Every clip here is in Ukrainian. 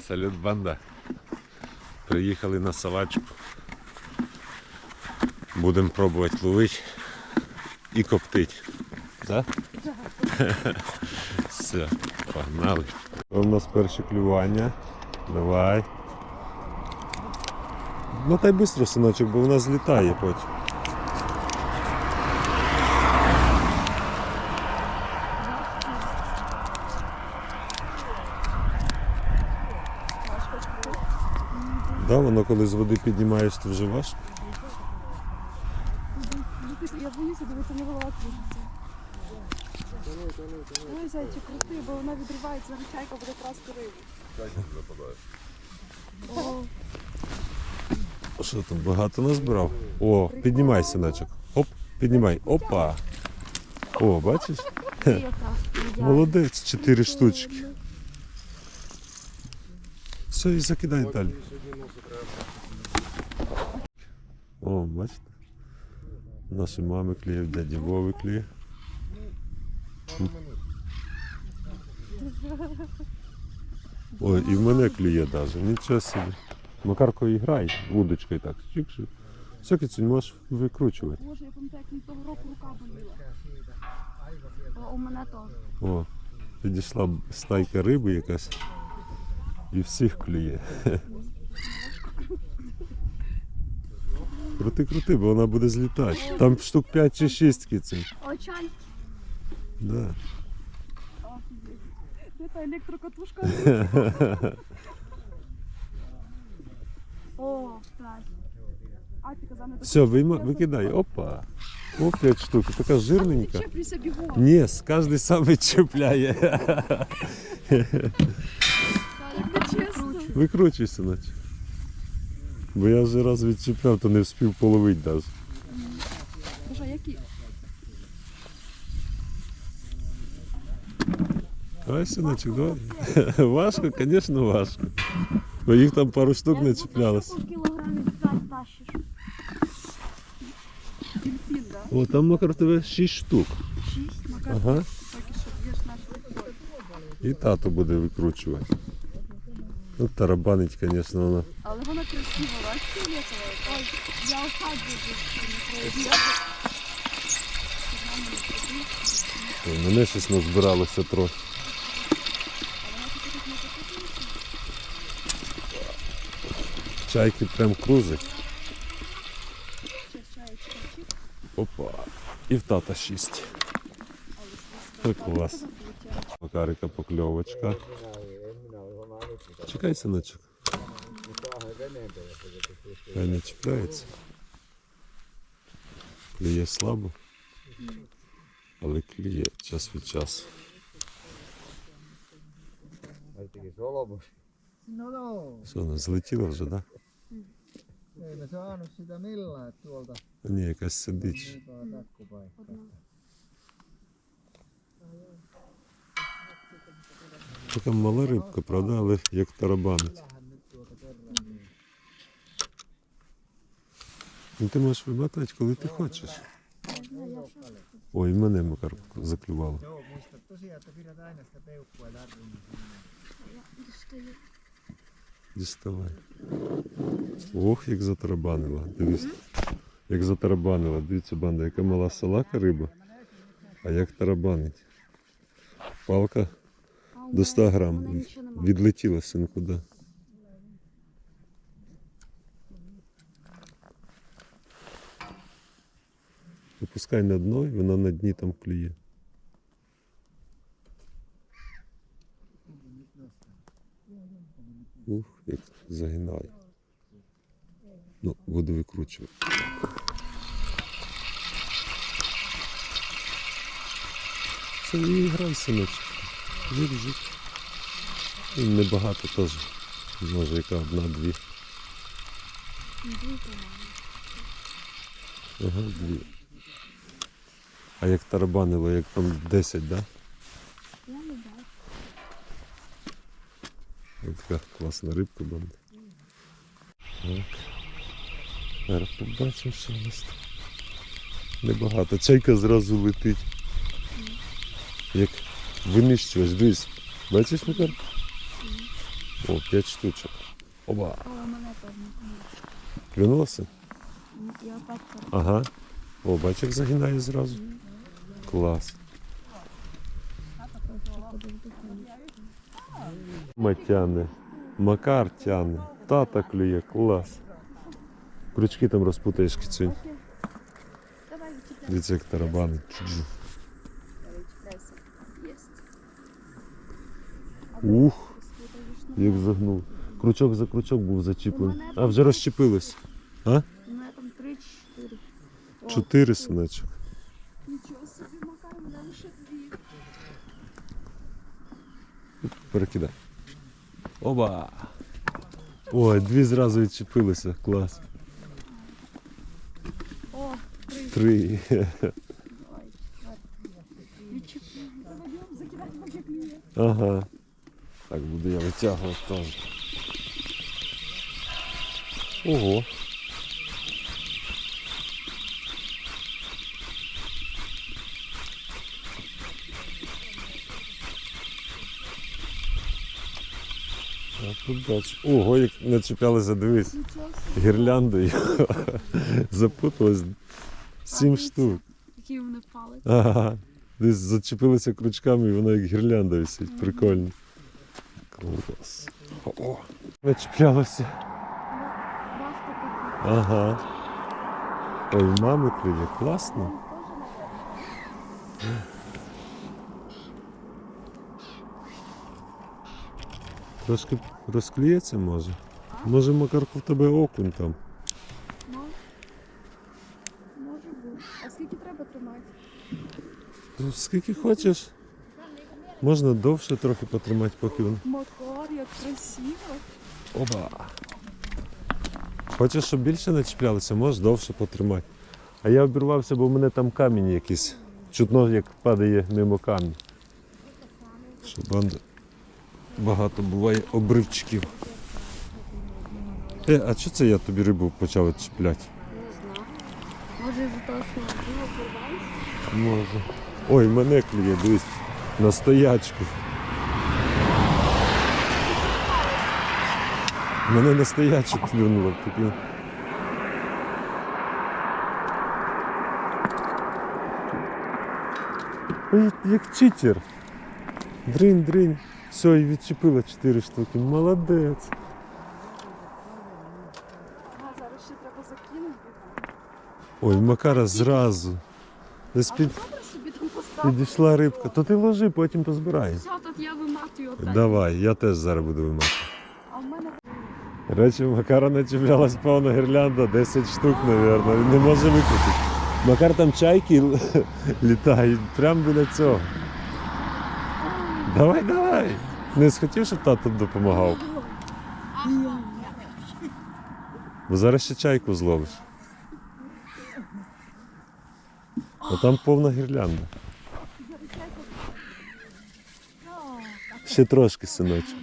Салют, банда. Приїхали на салачку. Будемо пробувати ловити і коптити. Да? Все, погнали. У нас перше клювання. Давай. Ну та й швидко, синочок, бо вона злітає потім. Да, воно коли з води піднімаєш, то вже важко. Я боюся, дивиться, не голова кружиться. Ой, зайчик, крути, бо вона відривається, чайка буде красти рибу. О, Що там, багато назбирав? О, піднімай, синочок. Оп, піднімай. Опа. О, бачиш? Молодець, чотири штучки. Все, і закидай далі. О, бачите? Наші мами кліє, дяді Вови кліє. Ой, і в мене клює навіть, нічого собі. Макарко і грай вудочкою так. Чик-чик. Все, кицюнь, можеш викручувати. Боже, я пам'ятаю, як мені того року рука боліла. О, у мене теж. О, підійшла стайка риби якась і всіх клює. Крути, крути, бо вона буде злітати. Там штук 5 чи 6 кицень. О. Да. Та електрокатушка? О, так. А, ти казав, не. Все, вийма, викидай. Опа. О, 5 штук. Така жирненька. Чеплюйся бігом. Ні, кожен сам відчіпляє. Викручуйся, наче. Бо я вже раз відчіпляв, то не встиг половити навіть. Боже, які? Давай, синочок, давай. Важко, звісно, важко. Бо їх там пару штук не чіплялось. кілограмів тащиш. Да? О, там макар тебе 6 штук. Шість, макар. Ага. І тато буде викручувати. Ну, тарабанить, звісно, вона. Але вона красива, бачиш, фіолетова. Ой, я осаджую О, Мене щось назбиралося трохи. Чайки прям кружать. Опа. І в тата 6. Клас. Макарика покльовочка. Чекай, синочок. Хай не чіпляється. Клює слабо. Але клює час від часу. No no, Що, вона злетіла вже, так? ei me saanut sitä millään tuolta Да? Ні, якась сидить. Takkupaikkaa. Така мала рибка, правда, але як niin. Ну ти можеш виматувати, коли ти хочеш. Ой, мене Макар заклювало. Діставай. Ох, як затарабанила. Дивись. Як затарабанила. Дивіться, банда, яка мала салака риба, а як тарабанить. Палка до 100 грам. Відлетіла синку, да. Випускай на дно, і вона на дні там клює. Ух, як загинає. Ну, буду викручувати. Це і грай, синочок. Жить, жить. І небагато теж. Може яка одна-дві. Ага, дві. А як тарабанило, як там 10, да? Я не бачу. Така класна рибка банда. Так. Зараз побачимо, що у нас там. Небагато. Чайка зразу летить. Як винищувач, дивись. Бачиш, Макар? О, 5 штучок. Оба. Клюнулося? Ага. О, бач, як загинає зразу. Клас. Матяне. Макар тяне. Тата клює, клас. Крючки там розпутаєш кицюнь. Дивіться, як тарабани. Ух, як загнув. Крючок за крючок був зачіплений. А вже розчепилось. У мене там три-чотири. Чотири синочок. Нічого собі, Макар, у мене лише дві. Перекидай. Оба! Ой, дві зразу відчепилися. Клас. О, три. Три. Клює. Ага. Так буду я витягувати теж. Ого. Тут. Ого, як начеплялися, дивись. Гірляндою. Запуталось. Сім штук. Які вони впали. Ага. Десь зачепилися крючками і воно як гірлянда висить. Прикольно. Клас. О, начеплялося. Ага. Ой, в мами клює. Класно. Трошки розкліється може. Може Макарко в тебе окунь там. Може. Може бути. А скільки треба тримати? Ну, Скільки хочеш. Можна довше трохи потримати, поки він. Макар, як красиво. Оба. Хочеш, щоб більше не чіплялися, можеш довше потримати. А я обірвався, бо в мене там камінь якийсь. Чутно, як падає мимо камінь. Що банда багато буває обривчиків. Е, а що це я тобі рибу почав чіпляти? Не знаю. Може із-за того, що диво порвалося? Може. Ой, мене клює, дивись, на стоячку. Мене на стоячку клюнуло. прикинь. Ой, як читер. Дринь, дринь. Все, і відчепила 4 штуки. Молодець. Ой, Макара зразу. Десь під, що добре собі там поставити? Підійшла рибка. То ти ложи, потім позбирай. Все, тут я виматую отак. Давай, я теж зараз буду вимати. А в мене Речі, Макара начіплялась повна гірлянда, 10 штук, мабуть. Він не може викрутити. Макар там чайки літають прямо біля цього. Давай, давай. Не схотів, щоб тато допомагав. Бо зараз ще чайку зловиш. А там повна гірлянда. Ще трошки, синочок.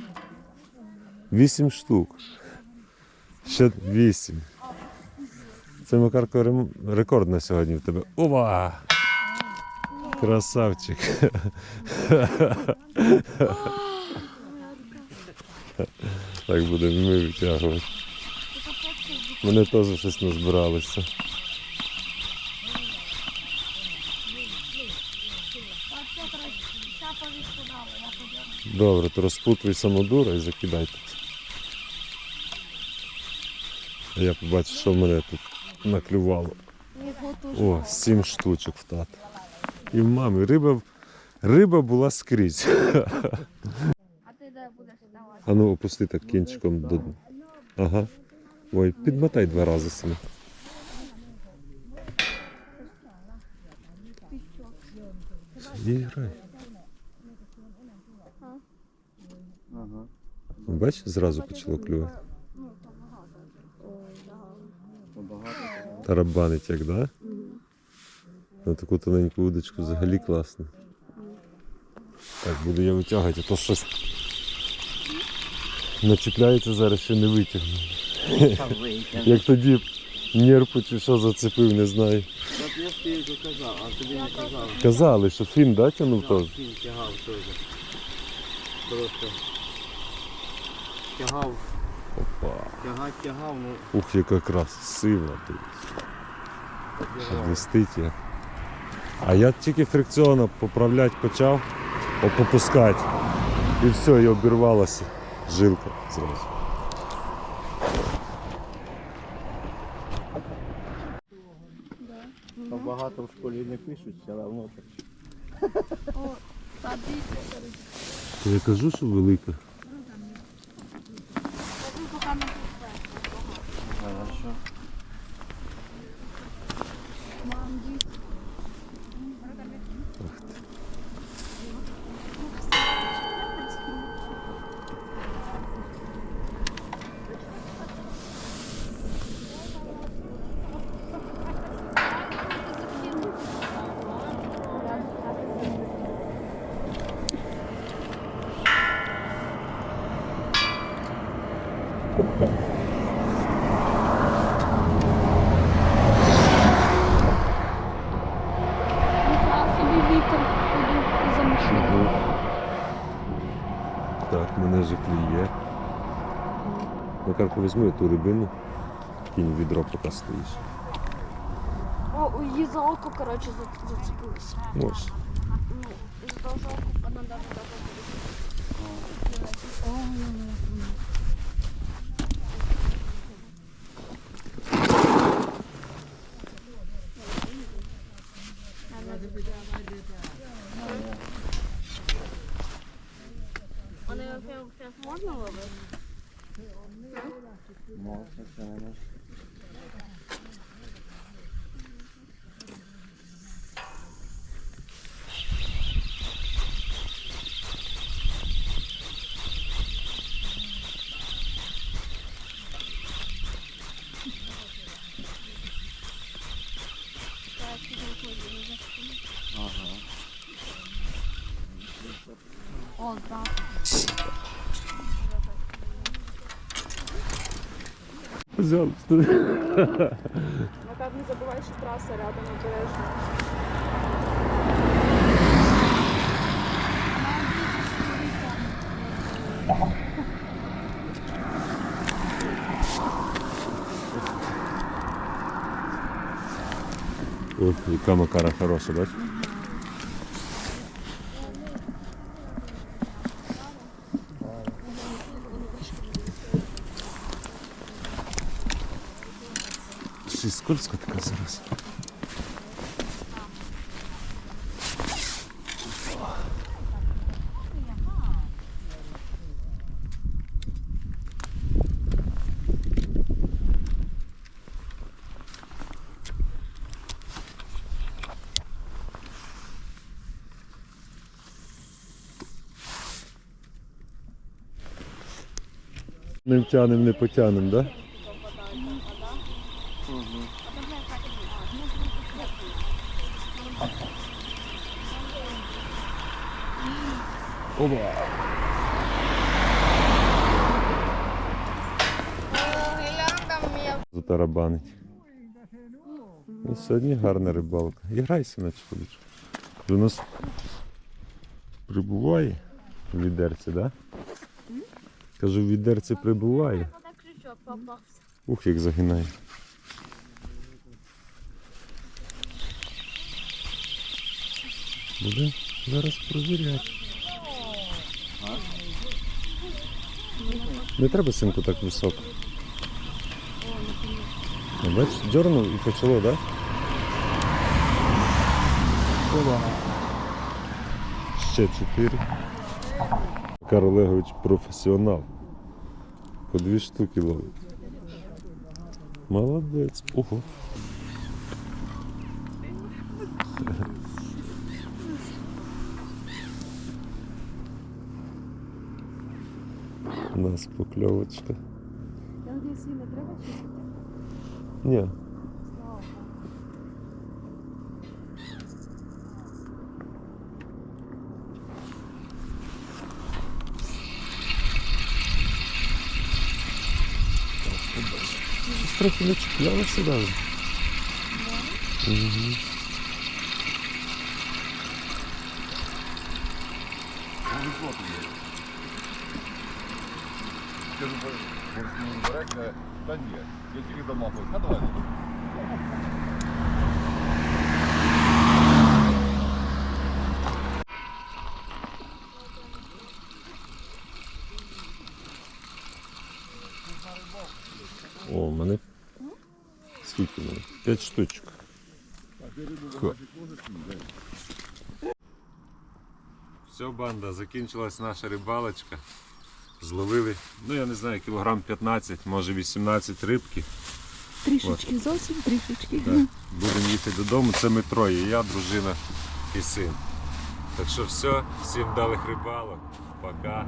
Вісім штук. Ще вісім. Це Макарко рекорд на сьогодні в тебе. Ова! Красавчик. Так будемо ми витягувати. Мене теж щось назбиралося. Так, все, коротше, Добре, то розпутуй самодура і закидай тут. А я побачу, що в мене тут наклювало. О, сім штучок в тата. І в мами риба, риба була скрізь. А ти де будеш ставати? А ну опусти так кінчиком до. дна. Ага. Ой, підмотай два рази саме. І грай. Бач, зразу почало клювати. Тарабанить як, да? На таку тоненьку удочку взагалі класно. Так, буду я витягувати, а то щось начіпляється зараз ще не витягну. Як тоді нерпу чи що зацепив, не знаю. Я ж тобі казав, а тобі не казав. Казали, що фін да, тянув теж. Він тягав теж. Просто. Тягав, Опа. тягав, тягав, ну Ух, яка крас, сила тут. А я тільки фрикціона поправляти почав, попускати. І все, і обірвалася жилка зразу. там багато в школі не пишуть, все одно так. Я кажу, що велика. Хорошо. Ніфіга собі вітер ходив за машиною. Так, мене вже клює. Макарку візьми ту рибину, кінь в відро поки стоїш. О, її за око, коротше, за- зацепилася. Можеш. Ну, із-за того, що око вона даже даже Пожалуйста. Макар, не забувай, що траса рядом обережно. От, яка макара хороша, бачиш? Щось скользко така зараз. Не втянем, не потянем, Оба. Затарабанить. Ну, сьогодні гарна рибалка. І грайся на чоловічку. У нас прибуває в відерці, да? Кажу, в відерці прибуває. Ух, як загинає. Буде зараз провіряти. Не треба синку так високо. Ну, Бачиш, дернув і почало, так? Да? Ще чотири. Карл Олегович професіонал. По дві штуки ловить. Молодець. Ого. У нас покльовочка. Я надіюсь, її не треба чистити? Ні. Слава Богу. Щось трохи не чіплялося навіть. Угу. Скажу, борщ береш, каже, та ні, я тільки домахуюсь, а давай. О, у мене. Скільки в мене? П'ять штучок. Хо. Все, банда, закінчилась наша рибалочка. Зловили, ну я не знаю, кілограм 15, може 18 рибки. Трішечки, зовсім трішечки. Так. Будемо їхати додому. Це ми троє. Я, дружина і син. Так що все, всім вдалих рибалок. Пока.